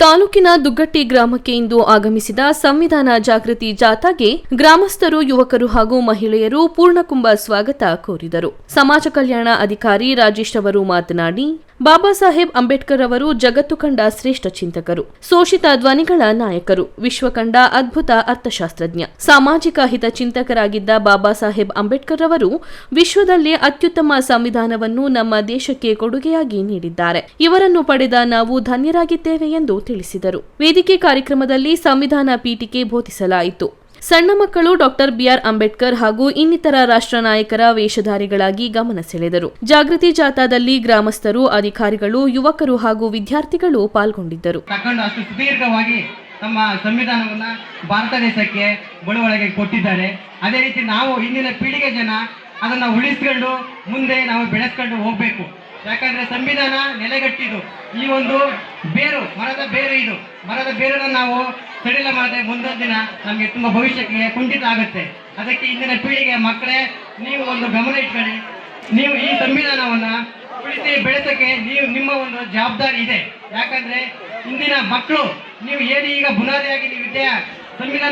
ತಾಲೂಕಿನ ದುಗ್ಗಟ್ಟಿ ಗ್ರಾಮಕ್ಕೆ ಇಂದು ಆಗಮಿಸಿದ ಸಂವಿಧಾನ ಜಾಗೃತಿ ಜಾಥಾಗೆ ಗ್ರಾಮಸ್ಥರು, ಯುವಕರು ಹಾಗೂ ಮಹಿಳೆಯರು ಪೂರ್ಣಕುಂಭ ಸ್ವಾಗತ ಕೋರಿದರು. ಸಮಾಜ ಕಲ್ಯಾಣ ಅಧಿಕಾರಿ ರಾಜೇಶ್ ಅವರು ಮಾತನಾಡಿ ಬಾಬಾ ಸಾಹೇಬ್ ಅಂಬೇಡ್ಕರ್ ಅವರು ಜಗತ್ತು ಕಂಡ ಶ್ರೇಷ್ಠ ಚಿಂತಕರು, ಶೋಷಿತ ಧ್ವನಿಗಳ ನಾಯಕರು ವಿಶ್ವ ಕಂಡ ಅದ್ಭುತ ಅರ್ಥಶಾಸ್ತ್ರಜ್ಞ. ಸಾಮಾಜಿಕ ಹಿತಚಿಂತಕರಾಗಿದ್ದ ಬಾಬಾ ಸಾಹೇಬ್ ಅಂಬೇಡ್ಕರ್ ಅವರು ವಿಶ್ವದಲ್ಲೇ ಅತ್ಯುತ್ತಮ ಸಂವಿಧಾನವನ್ನು ನಮ್ಮ ದೇಶಕ್ಕೆ ಕೊಡುಗೆಯಾಗಿ ನೀಡಿದ್ದಾರೆ. ಇವರನ್ನು ಪಡೆದ ನಾವು ಧನ್ಯರಾಗಿದ್ದೇವೆ ಎಂದು ತಿಳಿಸಿದರು. ವೇದಿಕೆ ಕಾರ್ಯಕ್ರಮದಲ್ಲಿ ಸಂವಿಧಾನ ಪೀಠಿಕೆ ಬೋಧಿಸಲಾಯಿತು. ಸಣ್ಣ ಮಕ್ಕಳು ಡಾಕ್ಟರ್ ಬಿಆರ್ ಅಂಬೇಡ್ಕರ್ ಹಾಗೂ ಇನ್ನಿತರ ರಾಷ್ಟ್ರ ನಾಯಕರ ವೇಷಧಾರಿಗಳಾಗಿ ಗಮನ ಸೆಳೆದರು. ಜಾಗೃತಿ ಜಾಥಾದಲ್ಲಿ ಗ್ರಾಮಸ್ಥರು, ಅಧಿಕಾರಿಗಳು, ಯುವಕರು ಹಾಗೂ ವಿದ್ಯಾರ್ಥಿಗಳು ಪಾಲ್ಗೊಂಡಿದ್ದರು. ಅಷ್ಟು ನಮ್ಮ ಸಂವಿಧಾನವನ್ನ ಭಾರತ ದೇಶಕ್ಕೆ ಬಳುವಳಿಗೆ ಕೊಟ್ಟಿದ್ದಾರೆ. ಅದೇ ರೀತಿ ನಾವು ಇಂದಿನ ಪೀಳಿಗೆ ಜನ ಅದನ್ನ ಉಳಿಸ್ಕೊಂಡು ಮುಂದೆ ನಾವು ಬೆಳೆಸ್ಕೊಂಡು ಹೋಗ್ಬೇಕು. ಯಾಕಂದ್ರೆ ಸಂವಿಧಾನ ನೆಲೆಗಟ್ಟಿದ್ದು ಈ ಒಂದು ಬೇರು, ಮರದ ಬೇರು ಇದು. ಮರದ ಬೇರನ್ನು ನಾವು ಸಡಿಲ ಮಾಡದೆ ಮುಂದೊಂದು ದಿನ ನಮಗೆ ತುಂಬಾ ಭವಿಷ್ಯಕ್ಕೆ ಕುಂಠಿತ ಆಗುತ್ತೆ. ಅದಕ್ಕೆ ಇಂದಿನ ಪೀಳಿಗೆ ಮಕ್ಕಳೇ, ನೀವು ಒಂದು ಗಮನ ಇಟ್ಕೊಳ್ಳಿ. ನೀವು ಈ ಸಂವಿಧಾನವನ್ನ ಉಳಿಸಿ ಬೆಳೆಸಕ್ಕೆ ನೀವು ನಿಮ್ಮ ಒಂದು ಜವಾಬ್ದಾರಿ ಇದೆ. ಯಾಕಂದ್ರೆ ಇಂದಿನ ಮಕ್ಕಳು, ನೀವು ಏನು ಈಗ ಬುನಾದಿಯಾಗಿ ನೀವು ವಿದ್ಯೆ ಸಂವಿಧಾನ